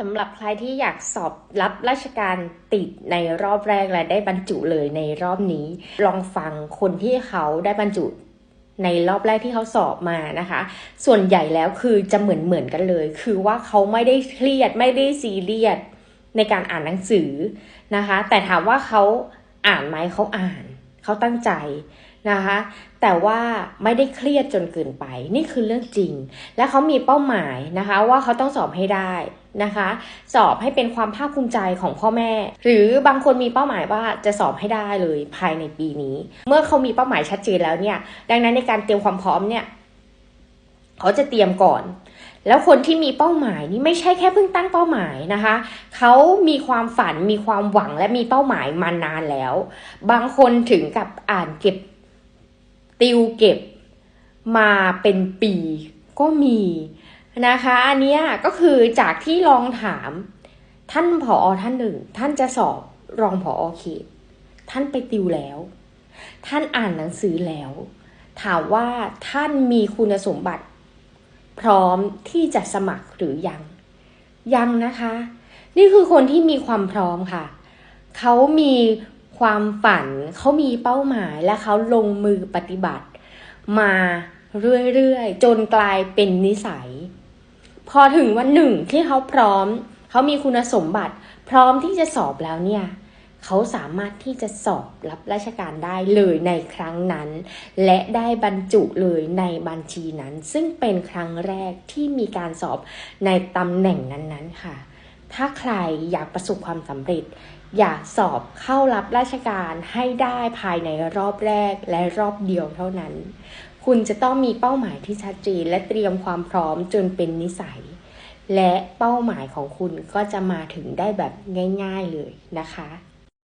สำหรับใครที่อยากสอบรับราชการติดในรอบแรกและได้บรรจุเลยในรอบนี้ ลองฟังคนที่เขาได้บรรจุในรอบแรกที่เขาสอบมานะคะ ส่วนใหญ่แล้วคือจะเหมือนเหมือนกันเลย คือว่าเขาไม่ได้เครียดไม่ได้ซีเรียสในการอ่านหนังสือนะคะ แต่ถามว่าเขาอ่านไหมเขาอ่าน เขาตั้งใจนะคะ แต่ว่าไม่ได้เครียดจนเกินไป นี่คือเรื่องจริง และเขามีเป้าหมายนะคะ ว่าเขาต้องสอบให้ได้ นะคะ สอบให้เป็นความภาคภูมิใจของพ่อแม่ หรือบางคนมีเป้าหมายว่าจะสอบให้ได้เลยภายในปีนี้ เมื่อเขามีเป้าหมายชัดเจนแล้วเนี่ย ดังนั้นในการเตรียมความพร้อมเนี่ย เขาจะเตรียมก่อน แล้วคนที่มีเป้าหมายนี่ไม่ใช่แค่เพิ่งตั้งเป้าหมายนะคะ เขามีความฝันมีความหวังและมีเป้าหมายมานานแล้ว บางคนถึงกับอ่านเก็บ ติวเก็บมาเป็นปีก็มี นะคะ อันนี้ก็คือจากที่ลองถาม ท่านผอท่านหนึ่ง ท่านจะสอบรองผอเขตท่านไปติวแล้ว ท่านอ่านหนังสือแล้ว ถามว่าท่านมีคุณสมบัติ พร้อมที่จะสมัครหรือยัง ยังนะคะ นี่คือคนที่มีความพร้อมค่ะ เขามีความฝัน เขามีเป้าหมายและเขาลงมือปฏิบัติ มาเรื่อยๆ จนกลายเป็นนิสัย พอถึงวันหนึ่งที่เขาพร้อม เขามีคุณสมบัติ พร้อมที่จะสอบแล้วเนี่ยเขาสามารถที่จะสอบรับราชการได้เลยในครั้งนั้น และได้บรรจุเลยในบัญชีนั้น ซึ่งเป็นครั้งแรกที่มีการสอบในตำแหน่งนั้นๆค่ะ ถ้าใครอยากประสบความสำเร็จ อยากสอบเข้ารับราชการให้ได้ภายในรอบแรกและรอบเดียวเท่านั้น คุณจะต้องมีเป้าหมายที่ชัดเจนและเตรียมความพร้อมจนเป็นนิสัย และเป้าหมายของคุณก็จะมาถึงได้แบบง่าย ๆเลยนะคะ